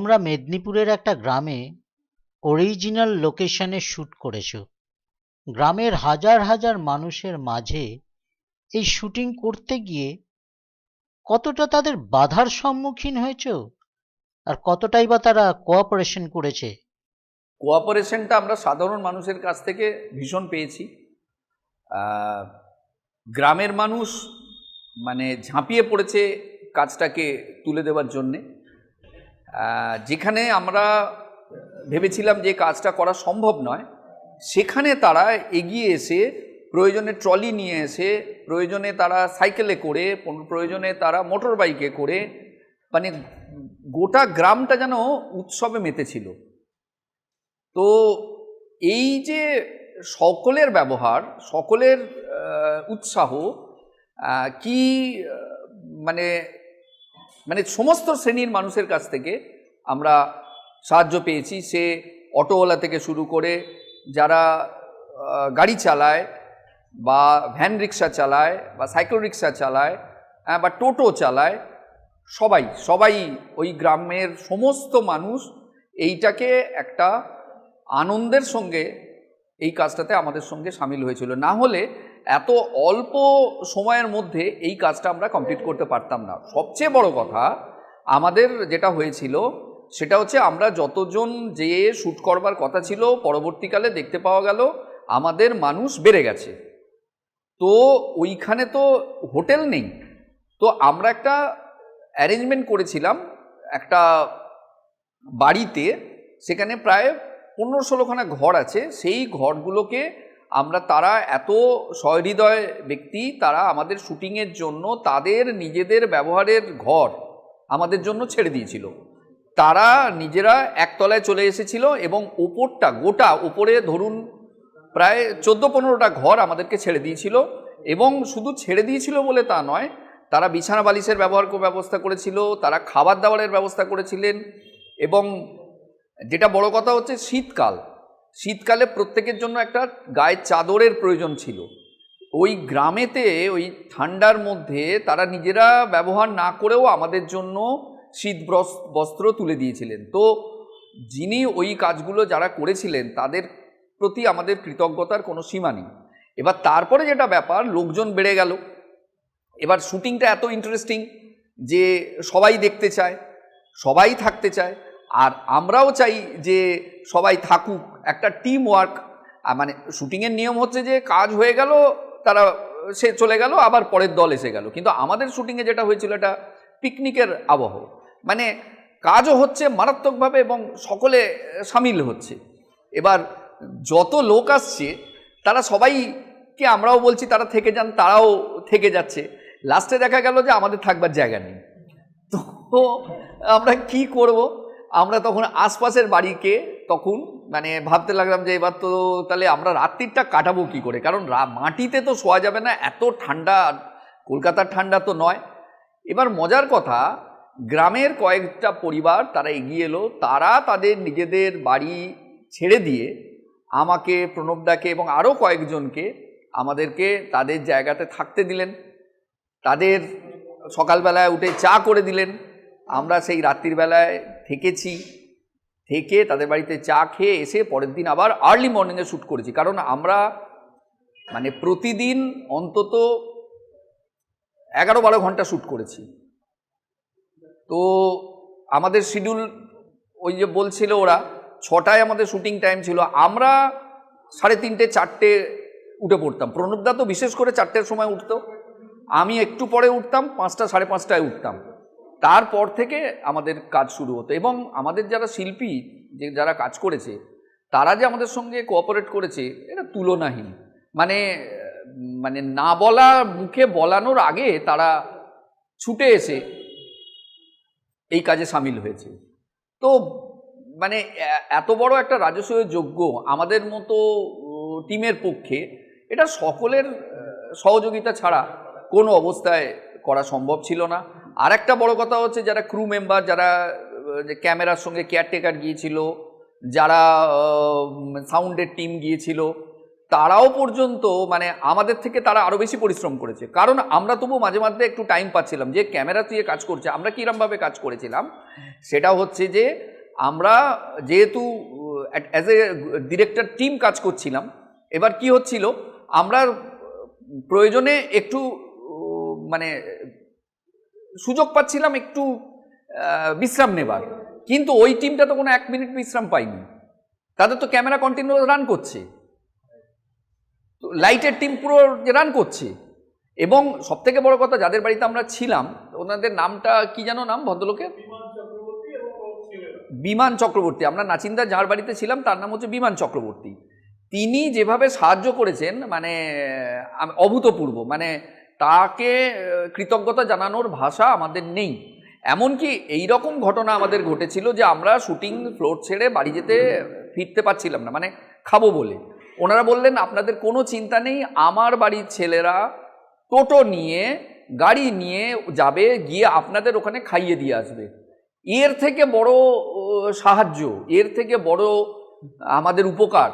তোমরা মেদিনীপুরের একটা গ্রামে অরিজিনাল লোকেশনে শ্যুট করেছ। গ্রামের হাজার হাজার মানুষের মাঝে এই শুটিং করতে গিয়ে কতটা তাদের বাধার সম্মুখীন হয়েছো? আর কতটাই বা তারা কোঅপারেশন করেছে? কোঅপারেশনটা আমরা সাধারণ মানুষের কাছ থেকে ভীষণ পেয়েছি। গ্রামের মানুষ মানে ঝাঁপিয়ে পড়েছে কাজটাকে তুলে দেওয়ার জন্যে। যেখানে আমরা ভেবেছিলাম যে কাজটা করা সম্ভব নয়, সেখানে তারা এগিয়ে এসে প্রয়োজনে ট্রলি নিয়ে এসে, প্রয়োজনে তারা সাইকেলে করে, প্রয়োজনে তারা মোটর বাইকে করে মানে গোটা গ্রামটা যেন উৎসবে মেতেছিল। তো এই যে সকলের ব্যবহার, সকলের উৎসাহ কি মানে মানে সমস্ত শ্রেণির মানুষের কাছ থেকে আমরা সাহায্য পেয়েছি। সে অটোওয়ালা থেকে শুরু করে যারা গাড়ি চালায় বা ভ্যান রিক্সা চালায় বা সাইকেল রিক্সা চালায় আহ, বা টোটো চালায় সবাই সবাই ওই গ্রামের সমস্ত মানুষ এইটাকে একটা আনন্দের সঙ্গে এই কাজটাতে আমাদের সঙ্গে সামিল হয়েছিল। না হলে এত অল্প সময়ের মধ্যে এই কাজটা আমরা কমপ্লিট করতে পারতাম না। সবচেয়ে বড় কথা, আমাদের যেটা হয়েছিল, সেটা হচ্ছে আমরা যতজন যে শ্যুট করবার কথা ছিল, পরবর্তীকালে দেখতে পাওয়া গেল, আমাদের মানুষ বেড়ে গেছে। তো ওইখানে তো হোটেল নেই। তো আমরা একটা অ্যারেঞ্জমেন্ট করেছিলাম, একটা বাড়িতে, সেখানে প্রায় পনেরো ষোলোখানা ঘর আছে, সেই ঘরগুলোকে আমরা তারা এত সহৃদয় ব্যক্তি, তারা আমাদের শুটিংয়ের জন্য তাদের নিজেদের ব্যবহারের ঘর আমাদের জন্য ছেড়ে দিয়েছিল। তারা নিজেরা একতলায় চলে এসেছিল এবং ওপরটা গোটা ওপরে ধরুন প্রায় চোদ্দ পনেরোটা ঘর আমাদেরকে ছেড়ে দিয়েছিল এবং শুধু ছেড়ে দিয়েছিল বলে তা নয়, তারা বিছানা বালিশের ব্যবহার ব্যবস্থা করেছিল, তারা খাবার দাবারের ব্যবস্থা করেছিলেন এবং যেটা বড় কথা হচ্ছে শীতকাল। শীতকালে প্রত্যেকের জন্য একটা গায়ের চাদরের প্রয়োজন ছিল। ওই গ্রামেতে, ওই ঠান্ডার মধ্যে তারা নিজেরা ব্যবহার না করেও আমাদের জন্য শীত বস্ত্র তুলে দিয়েছিলেন। তো যিনি ওই কাজগুলো যারা করেছিলেন, তাদের প্রতি আমাদের কৃতজ্ঞতার কোনো সীমা নেই। এবার তারপরে যেটা ব্যাপার, লোকজন বেড়ে গেল। এবার শুটিংটা এত ইন্টারেস্টিং যে সবাই দেখতে চায়, সবাই থাকতে চায়। আর আমরাও চাই যে সবাই থাকুক, একটা টিম ওয়ার্ক মানে শুটিংয়ের নিয়ম হচ্ছে যে কাজ হয়ে গেল, তারা, সে চলে গেল, আবার পরের দল এসে গেল। কিন্তু আমাদের শুটিংয়ে যেটা হয়েছিল, এটা পিকনিকের আবহ। মানে কাজও হচ্ছে মারাত্মকভাবে এবং সকলে সামিল হচ্ছে। এবার যত লোক আসছে, তারা সবাইকে আমরাও বলছি, তারা থেকে যান, তারাও থেকে যাচ্ছে। লাস্টে দেখা গেল যে আমাদের থাকবার জায়গা নেই। তো আমরা কি করব? আমরা তখন আশপাশের বাড়িকে তখন মানে ভাবতে লাগলাম যে এবার তো তাহলে আমরা রাত্রিটা কাটাবো কি করে? কারণ মাটিতে তো শোয়া যাবে না, এত ঠান্ডা, কলকাতার ঠান্ডা তো নয়। এবার মজার কথা, গ্রামের কয়েকটা পরিবার তারা এগিয়ে এলো, তারা তাদের নিজেদের বাড়ি ছেড়ে দিয়ে আমাকে, প্রণবদাকে এবং আরও কয়েকজনকে আমাদেরকে তাদের জায়গাতে থাকতে দিলেন। তাদের সকালবেলায় উঠে চা করে দিলেন। আমরা সেই রাত্রির বেলায় থেকেছি, থেকে তাদের বাড়িতে চা খেয়ে এসে পরের দিন আবার আর্লি মর্নিংয়ে শ্যুট করেছি। কারণ আমরা মানে প্রতিদিন অন্তত এগারো বারো ঘণ্টা শ্যুট করেছি। তো আমাদের শিডিউল ওই যে বলছিল ওরা, ছটায় আমাদের শুটিং টাইম ছিল। আমরা সাড়ে তিনটে, চারটে উঠে পড়তাম। প্রণবদা তো বিশেষ করে চারটের সময় উঠতো। আমি একটু পরে উঠতাম, পাঁচটা, সাড়ে পাঁচটায় উঠতাম। তারপর থেকে আমাদের কাজ শুরু হতো এবং আমাদের যারা শিল্পী যে যারা কাজ করেছে, তারা যে আমাদের সঙ্গে কোঅপারেট করেছে, এটা তুলনাহীন। মানে মানে না বলা, মুখে বলানোর আগে তারা ছুটে এসে এই কাজে সামিল হয়েছে। তো মানে এত বড় একটা রাজস্ব যোগ্য আমাদের মতো টিমের পক্ষে এটা সকলের সহযোগিতা ছাড়া কোনো অবস্থায় করা সম্ভব ছিল না। আর একটা বড় কথা হচ্ছে যারা ক্রু মেম্বার যারা ক্যামেরার সঙ্গে কেয়ারটেকার গিয়েছিল, যারা সাউন্ডের টিম গিয়েছিল, তারাও পর্যন্ত মানে আমাদের থেকে তারা আরও বেশি পরিশ্রম করেছে। কারণ আমরা তবু মাঝে মাঝে একটু টাইম পাচ্ছিলাম যে ক্যামেরা দিয়ে কাজ করছে, আমরা কিরমভাবে কাজ করেছিলাম? সেটা হচ্ছে যে আমরা যেহেতু অ্যাজ এ ডিরেক্টর টিম কাজ করছিলাম, এবার কি হচ্ছিল, আমরা প্রয়োজনে একটু মানে সুযোগ পাচ্ছিলাম একটু বিশ্রাম নেবার। কিন্তু ওই টিমটা তো কোনো এক মিনিট বিশ্রাম পায়নি। তাদের তো ক্যামেরা কন্টিনিউ রান করছে। তো লাইটের টিম পুরো রান করছে। এবং সব থেকে বড় কথা যাদের বাড়িতে আমরা ছিলাম ওনাদের নামটা কি যেন নাম ভদ্রলোকের? বিমান চক্রবর্তী আমরা নাচিন্দা যার বাড়িতে ছিলাম তার নাম হচ্ছে বিমান চক্রবর্তী। তিনি যেভাবে সাহায্য করেছেন মানে অভূতপূর্ব। মানে তাকে কৃতজ্ঞতা জানানোর ভাষা আমাদের নেই। এমনকি এই রকম ঘটনা আমাদের ঘটেছিল যে আমরা শুটিং ফ্লোর ছেড়ে বাড়ি যেতে ফিরতে পারছিলাম না মানে খাব বলে। ওনারা বললেন, আপনাদের কোনো চিন্তা নেই, আমার বাড়ির ছেলেরা টোটো নিয়ে, গাড়ি নিয়ে যাবে, গিয়ে আপনাদের ওখানে খাইয়ে দিয়ে আসবে। এর থেকে বড় সাহায্য, এর থেকে বড় আমাদের উপকার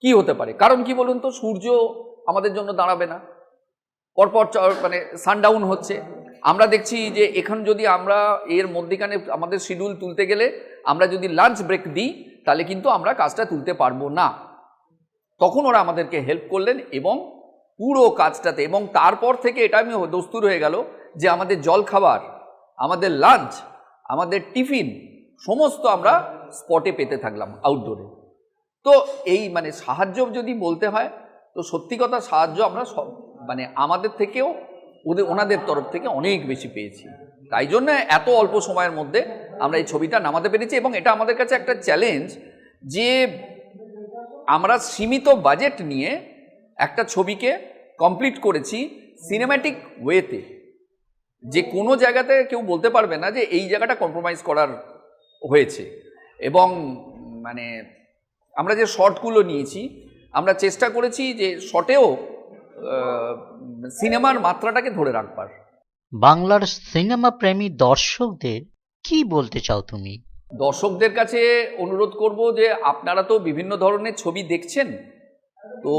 কি হতে পারে? কারণ কি বলুন তো, সূর্য আমাদের জন্য দাঁড়াবে না। পরপর মানে সানডাউন হচ্ছে। আমরা দেখছি যে এখন যদি আমরা এর মধ্যেখানে আমাদের শিডিউল তুলতে গেলে আমরা যদি লাঞ্চ ব্রেক দিই, তাহলে কিন্তু আমরা কাজটা তুলতে পারব না। তখন ওরা আমাদেরকে হেল্প করলেন এবং পুরো কাজটাতে এবং তারপর থেকে এটা আমি দস্তুর হয়ে গেল যে আমাদের জল খাবার আমাদের লাঞ্চ আমাদের টিফিন সমস্ত আমরা স্পটে পেতে থাকলাম আউটডোরে তো এই মানে সাহায্য যদি বলতে হয়, তো সত্যি কথা সাহায্য আমরা সব মানে আমাদের থেকেও ওদের ওনাদের তরফ থেকে অনেক বেশি পেয়েছি। তাই জন্য এত অল্প সময়ের মধ্যে আমরা এই ছবিটা নামাতে পেরেছি এবং এটা আমাদের কাছে একটা চ্যালেঞ্জ যে আমরা সীমিত বাজেট নিয়ে একটা ছবিকে কমপ্লিট করেছি সিনেম্যাটিক ওয়েতে যে কোনো জায়গাতে কেউ বলতে পারবে না যে এই জায়গাটা কম্প্রোমাইজ করার হয়েছে। এবং মানে আমরা যে শর্টগুলো নিয়েছি, আমরা চেষ্টা করেছি যে শর্টেও সিনেমার মাত্রাটাকে ধরে রাখবার। বাংলার সিনেমা প্রেমী দর্শকদের কি বলতে চাও তুমি? দর্শকদের কাছে অনুরোধ করব যে আপনারা তো বিভিন্ন ধরনের ছবি দেখছেন তো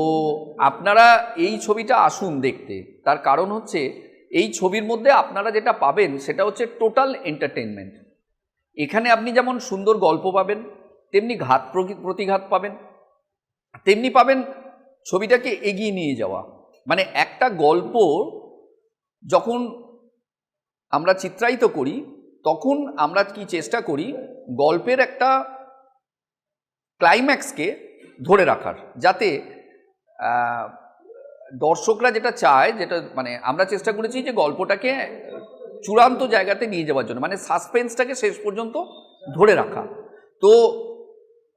আপনারা এই ছবিটা আসুন দেখতে। তার কারণ হচ্ছে এই ছবির মধ্যে আপনারা যেটা পাবেন সেটা হচ্ছে টোটাল এন্টারটেনমেন্ট এখানে আপনি যেমন সুন্দর গল্প পাবেন তেমনি ঘাত প্রতি- প্রতিঘাত পাবেন তেমনি পাবেন ছবিটাকে এগিয়ে নিয়ে যাওয়া। মানে একটা গল্প যখন আমরা চিত্রায়িত করি, তখন আমরা কি চেষ্টা করি গল্পের একটা ক্লাইম্যাক্সকে ধরে রাখার। যাতে দর্শকরা যেটা চায়, যেটা মানে আমরা চেষ্টা করেছি যে গল্পটাকে চূড়ান্ত জায়গাতে নিয়ে যাওয়ার জন্য মানে সাসপেন্সটাকে শেষ পর্যন্ত ধরে রাখা। তো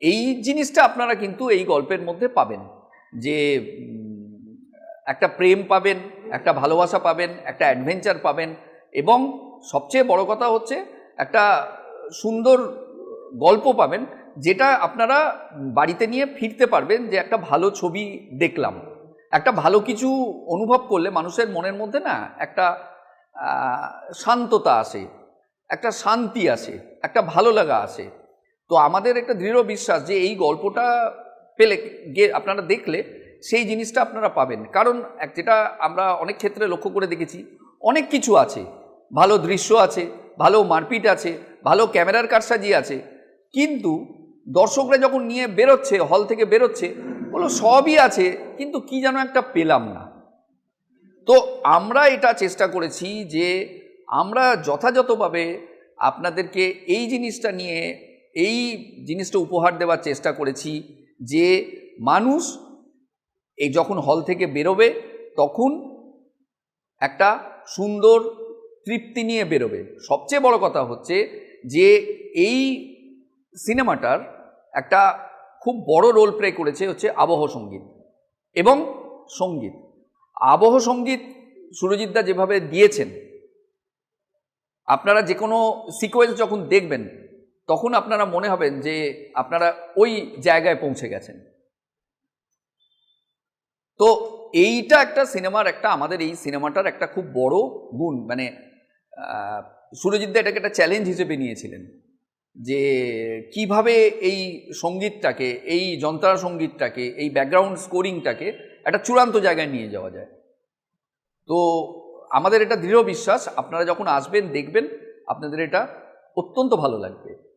এই জিনিসটা আপনারা কিন্তু এই গল্পের মধ্যে পাবেন যে একটা প্রেম পাবেন, একটা ভালোবাসা পাবেন, একটা অ্যাডভেঞ্চার পাবেন এবং সবচেয়ে বড় কথা হচ্ছে একটা সুন্দর গল্প পাবেন যেটা আপনারা বাড়িতে নিয়ে ফিরতে পারবেন যে একটা ভালো ছবি দেখলাম। একটা ভালো কিছু অনুভব করলে মানুষের মনের মধ্যে না একটা শান্ততা আসে, একটা শান্তি আসে, একটা ভালো লাগা আসে। তো আমাদের একটা দৃঢ় বিশ্বাস যে এই গল্পটা পেলে আপনারা দেখলে সেই জিনিসটা আপনারা পাবেন। কারণ যেটা আমরা অনেক ক্ষেত্রে লক্ষ্য করে দেখেছি, অনেক কিছু আছে। ভালো দৃশ্য আছে, ভালো মারপিট আছে, ভালো ক্যামেরার কারসাজি আছে। কিন্তু দর্শকরা যখন নিয়ে বেরোচ্ছে হল থেকে বেরোচ্ছে, বলো সবই আছে, কিন্তু কি যেন একটা পেলাম না। তো আমরা এটা চেষ্টা করেছি যে আমরা যথাযথভাবে আপনাদেরকে এই জিনিসটা নিয়ে, এই জিনিসটা উপহার দেওয়ার চেষ্টা করেছি যে মানুষ এই যখন হল থেকে বেরোবে, তখন একটা সুন্দর তৃপ্তি নিয়ে বেরোবে। সবচেয়ে বড় কথা হচ্ছে যে, এই সিনেমাটার একটা খুব বড় রোল প্লে করেছে হচ্ছে আবহ সংগীত এবং সংগীত। আবহ সংগীত সুরজিৎদা যেভাবে দিয়েছেন, আপনারা যে কোনো সিকোয়েন্স যখন দেখবেন, তখন আপনারা মনে হবেন যে, আপনারা ওই জায়গায় পৌঁছে গেছেন। তো এইটা একটা সিনেমার একটা, আমাদের এই সিনেমাটার একটা খুব বড় গুণ মানে সুরজিৎ দা এটাকে একটা চ্যালেঞ্জ হিসেবে নিয়েছিলেন। যে কীভাবে এই সঙ্গীতটাকে, এই যন্ত্রা সঙ্গীতটাকে, এই ব্যাকগ্রাউন্ড স্কোরিংটাকে একটা চূড়ান্ত জায়গায় নিয়ে যাওয়া যায়। তো আমাদের এটা দৃঢ় বিশ্বাস, আপনারা যখন আসবেন, দেখবেন, আপনাদের এটা অত্যন্ত ভালো লাগবে।